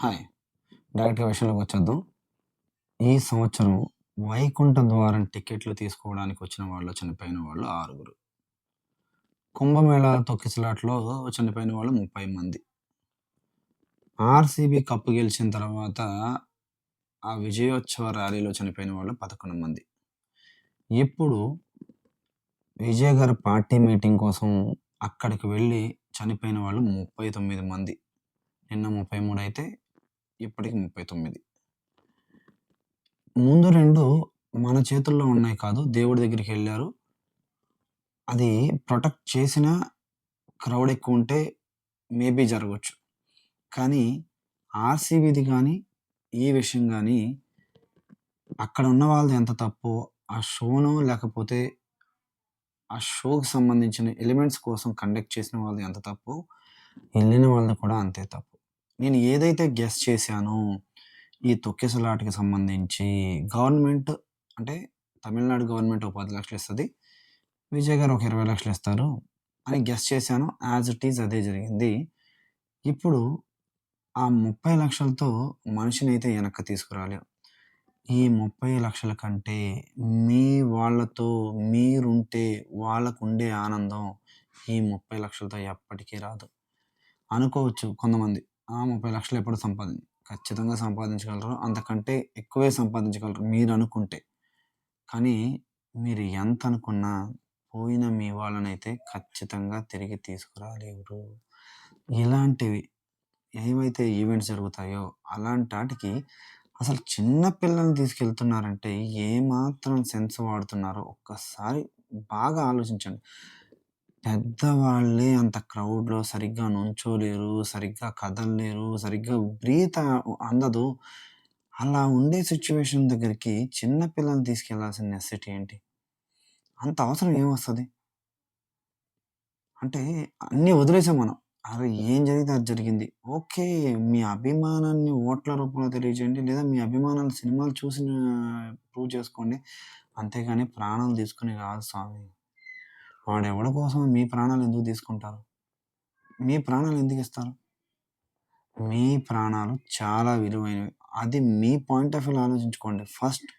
Hi. డైరెక్ట్గా విషయంలోకి వచ్చేద్దాం. ఈ సంవత్సరం వైకుంఠ ద్వారం టికెట్లు తీసుకోవడానికి వచ్చిన వాళ్ళు చనిపోయిన వాళ్ళు ఆరుగురు. కుంభమేళ తొక్కిసలాట్లో చనిపోయిన వాళ్ళు ముప్పై మంది. ఆర్సీబీ కప్పు గెలిచిన తర్వాత ఆ విజయోత్సవ ర్యాలీలో చనిపోయిన వాళ్ళు పదకొండు మంది. ఇప్పుడు విజయ్ గారి పార్టీ మీటింగ్ కోసం అక్కడికి వెళ్ళి చనిపోయిన వాళ్ళు ముప్పై తొమ్మిది మంది. నిన్న ముప్పై మూడు అయితే ఇప్పటికి ముప్పై తొమ్మిది. ముందు రెండు మన చేతుల్లో ఉన్నాయి కాదు దేవుడి దగ్గరికి వెళ్ళారు. అది ప్రొటెక్ట్ చేసిన క్రౌడ్ ఎక్కువ ఉంటే మేబీ జరగవచ్చు కానీ ఆర్సీబీది కానీ ఈ విషయం కానీ అక్కడ ఉన్న వాళ్ళది ఎంత తప్పు ఆ షోను లేకపోతే ఆ షోకి సంబంధించిన ఎలిమెంట్స్ కోసం కండక్ట్ చేసిన వాళ్ళది ఎంత తప్పు వెళ్ళిన వాళ్ళది కూడా అంతే తప్పు. నేను ఏదైతే గెస్ చేశానో ఈ తొక్కిసలాటకి సంబంధించి గవర్నమెంట్ అంటే తమిళనాడు గవర్నమెంట్ ఒక పది లక్షలు ఇస్తుంది. విజయ్ గారు ఒక ఇరవై లక్షలు ఇస్తారు అని గెస్ చేశాను. యాజ్ ఇట్ ఈజ్ అదే జరిగింది. ఇప్పుడు ఆ ముప్పై లక్షలతో మనిషిని అయితే వెనక్కి తీసుకురాలేం. ఈ ముప్పై లక్షల కంటే మీ వాళ్ళతో మీరుంటే వాళ్ళకు ఉండే ఆనందం ఈ ముప్పై లక్షలతో ఎప్పటికీ రాదు. అనుకోవచ్చు కొంతమంది. ముప్పై లక్షలు ఎప్పుడు సంపాదించి ఖచ్చితంగా సంపాదించగలరు. అంతకంటే ఎక్కువే సంపాదించగలరు మీరు అనుకుంటే. కానీ మీరు ఎంత అనుకున్నా పోయిన మీ వాళ్ళనైతే ఖచ్చితంగా తిరిగి తీసుకురాలేరు. ఇలాంటివి ఏవైతే ఈవెంట్స్ జరుగుతాయో అలాంటి వాటికి అసలు చిన్న పిల్లల్ని తీసుకెళ్తున్నారంటే ఏమాత్రం సెన్స్ వాడుతున్నారో ఒక్కసారి బాగా ఆలోచించండి. పెద్దవాళ్ళే అంత క్రౌడ్‌లో సరిగ్గా నుంచోలేరు, సరిగ్గా కదలలేరు, సరిగ్గా బ్రీత్ అందదు. అలా ఉండే సిచ్యువేషన్ దగ్గరికి చిన్న పిల్లల్ని తీసుకెళ్ళాల్సిన నెసెసిటీ ఏంటి? అంత అవసరం ఏమొస్తుంది అంటే అన్నీ వదిలేసాం మనం. అరే! ఏం జరిగితే అది జరిగింది. ఓకే. మీ అభిమానాన్ని ఓట్ల రూపంలో తెలియజేయండి. లేదా మీ అభిమానాలు సినిమాలు చూసి ప్రూవ్ చేసుకోండి. అంతేగాని ప్రాణాలు తీసుకొని కాదు స్వామి. వాడెవడ కోసం మీ ప్రాణాలు ఎందుకు తీసుకుంటారు? మీ ప్రాణాలు ఎందుకు ఇస్తారు? మీ ప్రాణాలు చాలా విలువైనవి. అది మీ పాయింట్ ఆఫ్ వ్యూలో ఆలోచించుకోండి. ఫస్ట్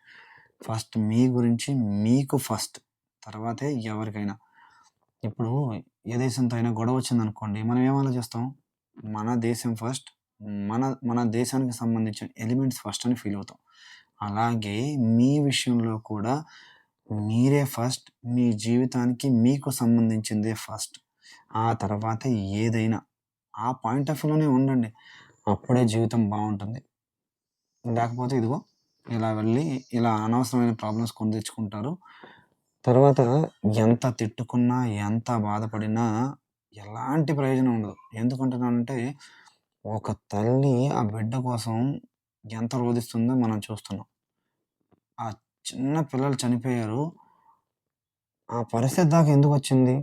ఫస్ట్ మీ గురించి మీకు ఫస్ట్ తర్వాతే ఎవరికైనా. ఇప్పుడు ఏ దేశంతో అయినా గొడవ వచ్చిందనుకోండి మనం ఏం ఆలోచిస్తాం? మన దేశం ఫస్ట్ మన మన దేశానికి సంబంధించిన ఎలిమెంట్స్ ఫస్ట్ అని ఫీల్ అవుతాం. అలాగే మీ విషయంలో కూడా మీరే ఫస్ట్ మీ జీవితానికి మీకు సంబంధించిందే ఫస్ట్. ఆ తర్వాత ఏదైనా ఆ పాయింట్ ఆఫ్ వ్యూలోనే ఉండండి. అప్పుడే జీవితం బాగుంటుంది. లేకపోతే ఇదిగో ఇలా వెళ్ళి ఇలా అనవసరమైన ప్రాబ్లమ్స్ కొని తెచ్చుకుంటారు. తర్వాత ఎంత తిట్టుకున్నా ఎంత బాధపడినా ఎలాంటి ప్రయోజనం ఉండదు. ఎందుకంటున్నానంటే ఒక తల్లి ఆ బిడ్డ కోసం ఎంత రోధిస్తుందో మనం చూస్తున్నాం. ఆ చిన్న పిల్లలు చనిపోయారు. ఆ పరిస్థితి దాకా ఎందుకు వచ్చింది?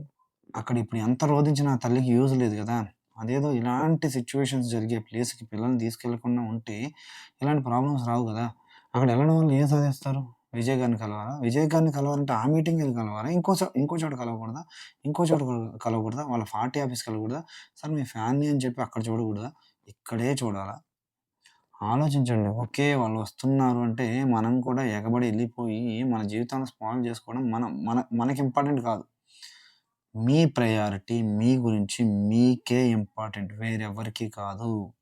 అక్కడ ఇప్పుడు ఎంత రోధించిన ఆ తల్లికి యూజ్ లేదు కదా. అదేదో ఇలాంటి సిచ్యువేషన్స్ జరిగే ప్లేస్కి పిల్లల్ని తీసుకెళ్ళకుండా ఉంటే ఇలాంటి ప్రాబ్లమ్స్ రావు కదా. అక్కడ వెళ్ళడం వల్ల ఏం సాధిస్తారు? విజయ్ గారిని కలవాలా? విజయ్ గారిని కలవాలంటే ఆ మీటింగ్ వెళ్ళి కలవాలా? ఇంకో ఇంకో చోట కలవకూడదా? ఇంకో చోట కలవకూడదా? వాళ్ళ పార్టీ ఆఫీస్ కలవకూడదా సార్ మీ ఫ్యాన్ని అని చెప్పి అక్కడ చూడకూడదా? ఇక్కడే చూడాలా? ఆలోచించండి. ఓకే వాళ్ళు వస్తున్నారు అంటే మనం కూడా ఎగబడి వెళ్ళిపోయి మన జీవితాన్ని స్పాయిల్ చేసుకోవడం మన మన మనకి ఇంపార్టెంట్ కాదు. మీ ప్రయారిటీ మీ గురించి మీకే ఇంపార్టెంట్. వేరెవరికి కాదు.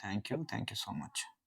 Thank you thank you so much.